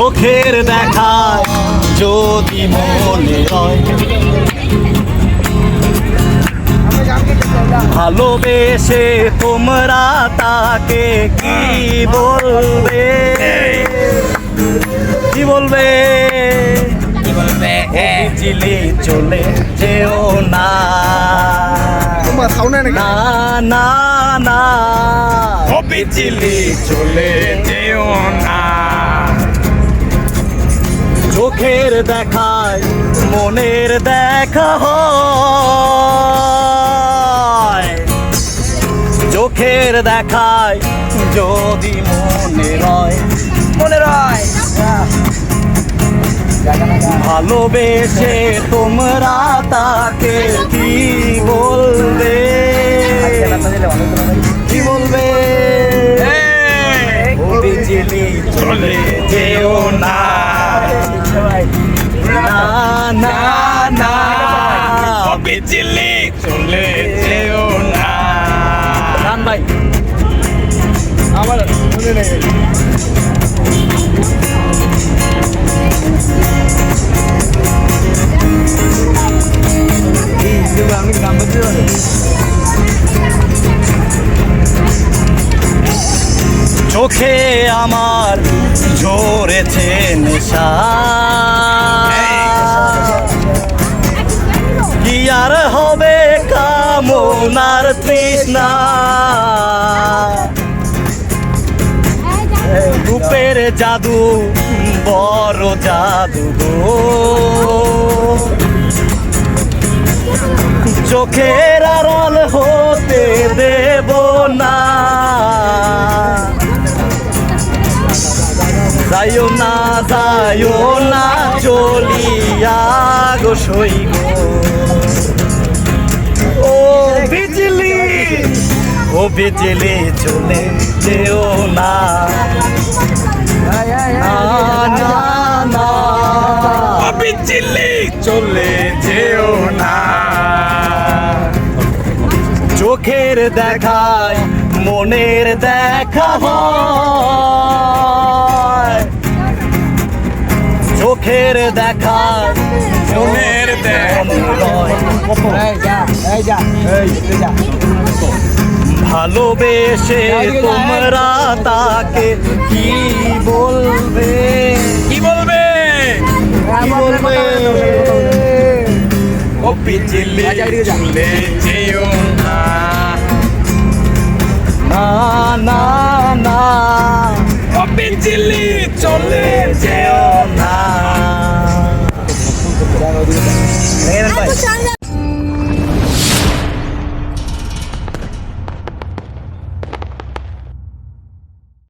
চোখের দেখায় যদি মনে হয়। ভালোবেসে তোমরা তাকে কি বলবে? কি বলবে? কি বলবে চিলে চলে যেও না। না না না বিচিলি চলে যেও না। দেখায় মনের দেখা হয়। চোখের দেখায় যদি মনে হয় মনে রয়। ভালোবেসে তোমরা তাকে কি বলবে? কি বলবে? বিজলি চলে যেও না। বিচিলি চলে যেও না। গান ভাই। আমার মনে নেই। আমি গান বলতে পারি? চোখে আমার ঝরেছে নেশা। কামনার তৃষ্ণা। রূপের জাদু বড় জাদু গো। চোখের আড়াল হতে দেব না। যাইও না যাইও না চলিয়া গো সইব ও ও বিজলি চলে যেও না। বিচিলি চলে যেও না। চোখের দেখায়, মনের দেখা চোখের দেখায়, মনের দেখা ভালোবেসে তোমরা তাকে কি বলবে? কি বলবে? কি বলবে? ও যা। চলে যেও না। না না না। ও বিচিলি চলে যেও